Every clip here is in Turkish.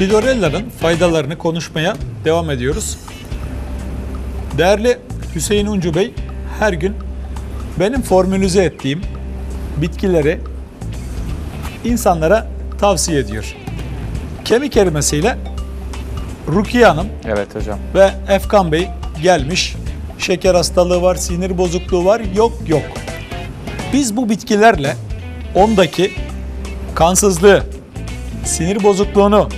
Chilorella'nın faydalarını konuşmaya devam ediyoruz. Değerli Hüseyin Uncu Bey her gün benim formülize ettiğim bitkileri insanlara tavsiye ediyor. Kemik erimesiyle Rukiye Hanım Evet hocam. ve Efkan Bey gelmiş. Şeker hastalığı var, sinir bozukluğu var, yok yok. Biz bu bitkilerle ondaki kansızlığı, sinir bozukluğunu,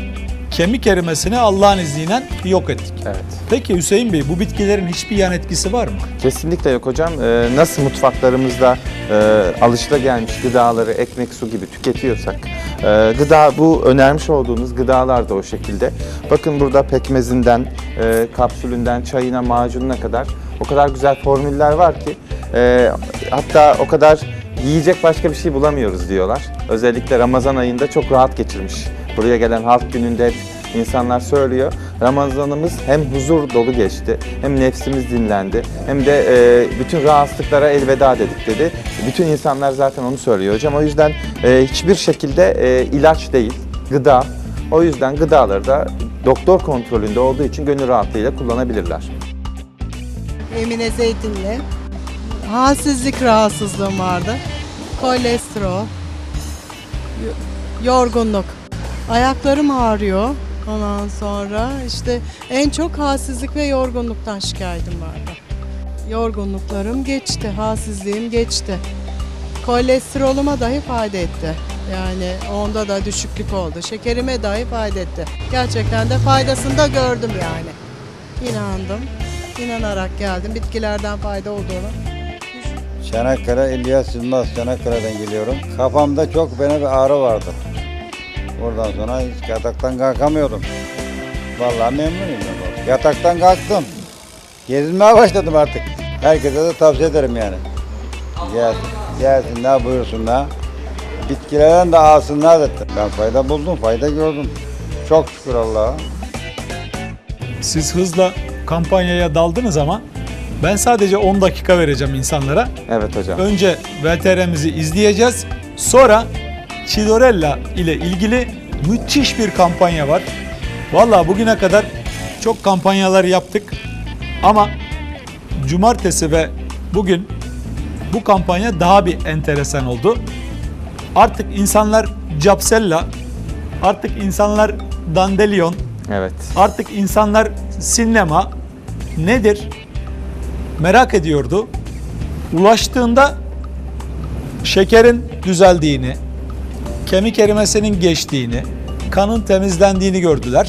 kemik erimesini Allah'ın izniyle yok ettik. Evet. Peki Hüseyin Bey bu bitkilerin hiçbir yan etkisi var mı? Kesinlikle yok hocam. Ee, nasıl mutfaklarımızda e, alışılagelmiş gıdaları ekmek, su gibi tüketiyorsak, e, gıda bu önermiş olduğunuz gıdalar da o şekilde. Bakın burada pekmezinden, e, kapsülünden, çayına, macununa kadar o kadar güzel formüller var ki e, hatta o kadar yiyecek başka bir şey bulamıyoruz diyorlar. Özellikle Ramazan ayında çok rahat geçirmiş. Buraya gelen halk gününde insanlar söylüyor. Ramazanımız hem huzur dolu geçti, hem nefsimiz dinlendi, hem de e, bütün rahatsızlıklara elveda dedik dedi. Bütün insanlar zaten onu söylüyor hocam. O yüzden e, hiçbir şekilde e, ilaç değil, gıda. O yüzden gıdaları da doktor kontrolünde olduğu için gönül rahatlığıyla kullanabilirler. Emine Zeytinli. Halsizlik rahatsızlığım vardı. Kolesterol. Yorgunluk. Ayaklarım ağrıyor. Ondan sonra işte en çok halsizlik ve yorgunluktan şikayetim vardı. Yorgunluklarım geçti, halsizliğim geçti. Kolesterolüme dahi fayda etti. Yani onda da düşüklük oldu. Şekerime dahi fayda etti. Gerçekten de faydasını da gördüm yani. İnandım. İnanarak geldim. Bitkilerden fayda olduğunu. Çanakkale İlyas Yılmaz Çanakkale'den geliyorum. Kafamda çok bana bir ağrı vardı. Oradan sonra hiç yataktan kalkamıyordum. Vallahi memnunum ben. Yataktan kalktım. Gezinmeye başladım artık. Herkese de tavsiye ederim yani. Gelsin, gelsinler buyursunlar. Bitkilerden de alsınlar zaten. Ben fayda buldum, fayda gördüm. Çok şükür Allah'a. Siz hızla kampanyaya daldınız ama ben sadece 10 dakika vereceğim insanlara. Evet hocam. Önce VTR'mizi izleyeceğiz. Sonra Chilorella ile ilgili müthiş bir kampanya var. Vallahi bugüne kadar çok kampanyalar yaptık. Ama cumartesi ve bugün bu kampanya daha bir enteresan oldu. Artık insanlar Capsella, artık insanlar Dandelion, Evet. artık insanlar sinema nedir merak ediyordu. Ulaştığında şekerin düzeldiğini, kemik erimesinin geçtiğini, kanın temizlendiğini gördüler.